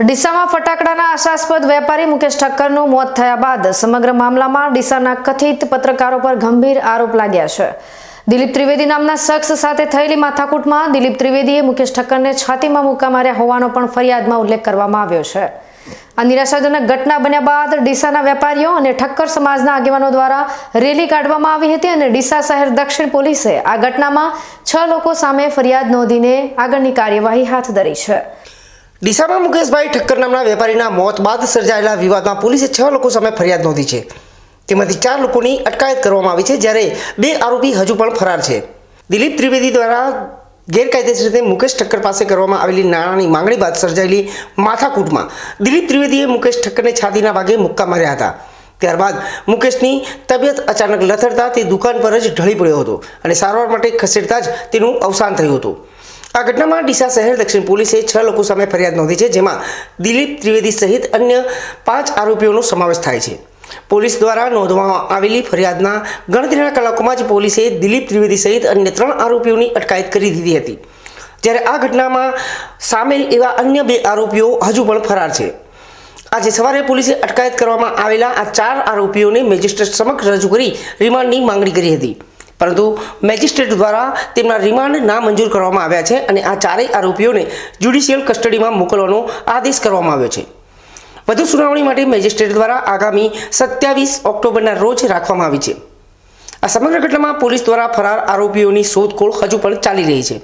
ડીસામાં ફટાકડાના આશાસ્પદ વેપારી મુકેશ ઠક્કરનું મોત થયા બાદ સમગ્ર મામલામાં ડીસાના કથિત પત્રકારો પર ગંભીર આરોપ લાગ્યા છે. દિલીપ ત્રિવેદી નામના શખ્સ સાથે થયેલી માથાકૂટમાં દિલીપ ત્રિવેદીએ મુકેશ ઠક્કરને છાતીમાં મુક્કા માર્યા હોવાનો પણ ફરિયાદમાં ઉલ્લેખ કરવામાં આવ્યો છે. આ નિરાશાજનક ઘટના બન્યા બાદ ડીસાના વેપારીઓ અને ઠક્કર સમાજના આગેવાનો દ્વારા રેલી કાઢવામાં આવી હતી અને ડીસા શહેર દક્ષિણ પોલીસે આ ઘટનામાં છ લોકો સામે ફરિયાદ નોંધીને આગળની કાર્યવાહી હાથ ધરી છે. ડીસામાં મુકેશભાઈ ઠક્કર નામના વેપારીના મોત બાદ સર્જાયેલા વિવાદમાં પોલીસે છ લોકો સામે ફરિયાદ નોંધી છે. તેમાંથી ચાર લોકોની અટકાયત કરવામાં આવી છે, જ્યારે બે આરોપી હજુ પણ ફરાર છે. દિલીપ ત્રિવેદી દ્વારા ગેરકાયદેસર રીતે મુકેશ ઠક્કર પાસે કરવામાં આવેલી નાણાંની માંગણી બાદ સર્જાયેલી માથાકૂટમાં દિલીપ ત્રિવેદીએ મુકેશ ઠક્કરને છાતીના ભાગે મુક્કા માર્યા હતા. ત્યારબાદ મુકેશની તબિયત અચાનક લથડતા તે દુકાન પર જ ઢળી પડ્યો હતો અને સારવાર માટે ખસેડતા જ તેનું અવસાન થયું હતું. આ ઘટનામાં ડીસા શહેર દક્ષિણ પોલીસે છ લોકો સામે ફરિયાદ નોંધી છે, જેમાં દિલીપ ત્રિવેદી સહિત અન્ય પાંચ આરોપીઓનો સમાવેશ થાય છે. પોલીસ દ્વારા નોંધવામાં આવેલી ફરિયાદના ગણતરીના કલાકોમાં જ પોલીસે દિલીપ ત્રિવેદી સહિત અન્ય ત્રણ આરોપીઓની અટકાયત કરી દીધી હતી. જ્યારે આ ઘટનામાં સામેલ એવા અન્ય બે આરોપીઓ હજુ પણ ફરાર છે. આજે સવારે પોલીસે અટકાયત કરવામાં આવેલા આ ચાર આરોપીઓને મેજિસ્ટ્રેટ સમક્ષ રજૂ કરી રિમાન્ડની માંગણી કરી હતી. પરંતુ મેજિસ્ટ્રેટ દ્વારા તેમના રિમાન્ડ નામંજૂર કરવામાં આવ્યા છે અને આ ચારેય આરોપીઓને જ્યુડિશિયલ કસ્ટડીમાં મોકલવાનો આદેશ કરવામાં આવ્યો છે. વધુ સુનાવણી માટે મેજિસ્ટ્રેટ દ્વારા આગામી સત્યાવીસ ઓક્ટોબરના રોજ રાખવામાં આવી છે. આ સમગ્ર ઘટનામાં પોલીસ દ્વારા ફરાર આરોપીઓની શોધખોળ હજુ પણ ચાલી રહી છે.